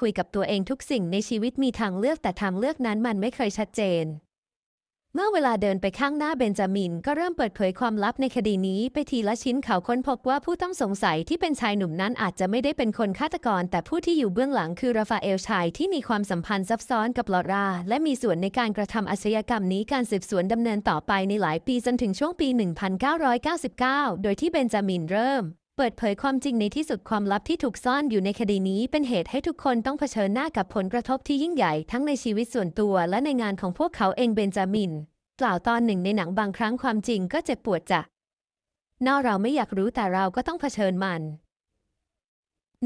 คุยกับตัวเองทุกสิ่งในชีวิตมีทางเลือกแต่ทางเลือกนั้นมันไม่เคยชัดเจน เมื่อเวลาเดินไปข้างหน้าเบนจามิน ก็เริ่มเปิดเผยความลับในคดีนี้ไปทีละชิ้นเขาค้นพบว่าผู้ต้องสงสัยที่เป็นชายหนุ่มนั้นอาจจะไม่ได้เป็นคนฆาตกร แต่ผู้ที่อยู่เบื้องหลังคือราฟาเอลชายที่มีความสัมพันธ์ซับซ้อนกับลอราและมีส่วนในการกระทำอาชญากรรมนี้การสืบสวนดำเนินต่อไปในหลายปีจนถึงช่วงปี 1999 โดยที่เบนจามินเริ่ม เปิดเผยความจริงในที่สุดความลับที่ถูกซ่อนอยู่ในคดีนี้เป็นเหตุให้ทุกคนต้องเผชิญหน้ากับผลกระทบที่ยิ่งใหญ่ทั้งในชีวิตส่วนตัวและในงานของพวกเขาเองเบนจามิน กล่าวตอนหนึ่งในหนังบางครั้งความจริงก็เจ็บปวดจ้ะนอเราไม่อยากรู้แต่เราก็ต้องเผชิญมัน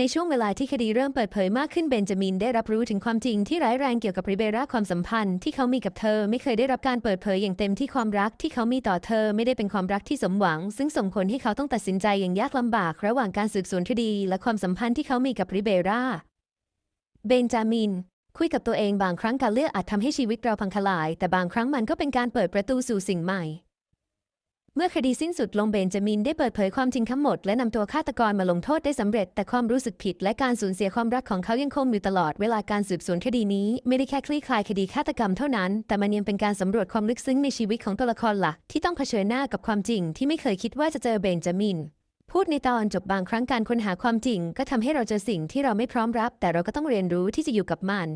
ในช่วงเวลาที่คดีเริ่มเปิดเผยมากขึ้นเบนจามินได้รับรู้ถึงความจริงที่ร้ายแรงเกี่ยวกับริเบราความสัมพันธ์ที่เขามีกับเธอไม่เคยได้รับการเปิดเผยอย่างเต็มที่ความรักที่เขามีต่อเธอไม่ได้เป็นความรักที่สมหวัง ซึ่งส่งผลให้เขาต้องตัดสินใจอย่างยากลำบาก ระหว่างการสืบสวนคดี และความสัมพันธ์ที่เขามีกับริเบราเบนจามินคุยกับตัวเองบางครั้งการเลือกอาจทำให้ชีวิตเราพังทลาย แต่บางครั้งมันก็เป็นการเปิดประตูสู่สิ่งใหม่ เมื่อคดีสิ้นสุดลงเบนจามินได้เปิดเผยความจริงทั้งหมด และนำตัวฆาตกรมาลงโทษได้สำเร็จ แต่ความรู้สึกผิดและการสูญเสียความรักของเขายังคงอยู่ตลอด เวลาการสืบสวนคดีนี้ ไม่ได้แค่คลี่คลายคดีฆาตกรรมเท่านั้น แต่มันยังเป็นการสำรวจความลึกซึ้งในชีวิตของตัวละครหลักที่ต้องเผชิญหน้ากับความจริงที่ไม่เคยคิดว่าจะเจอเบนจามินพูดในตอนจบบางครั้งการค้นหาความจริง ก็ทำให้เราเจอสิ่งที่เราไม่พร้อมรับ แต่เราก็ต้องเรียนรู้ที่จะอยู่กับมัน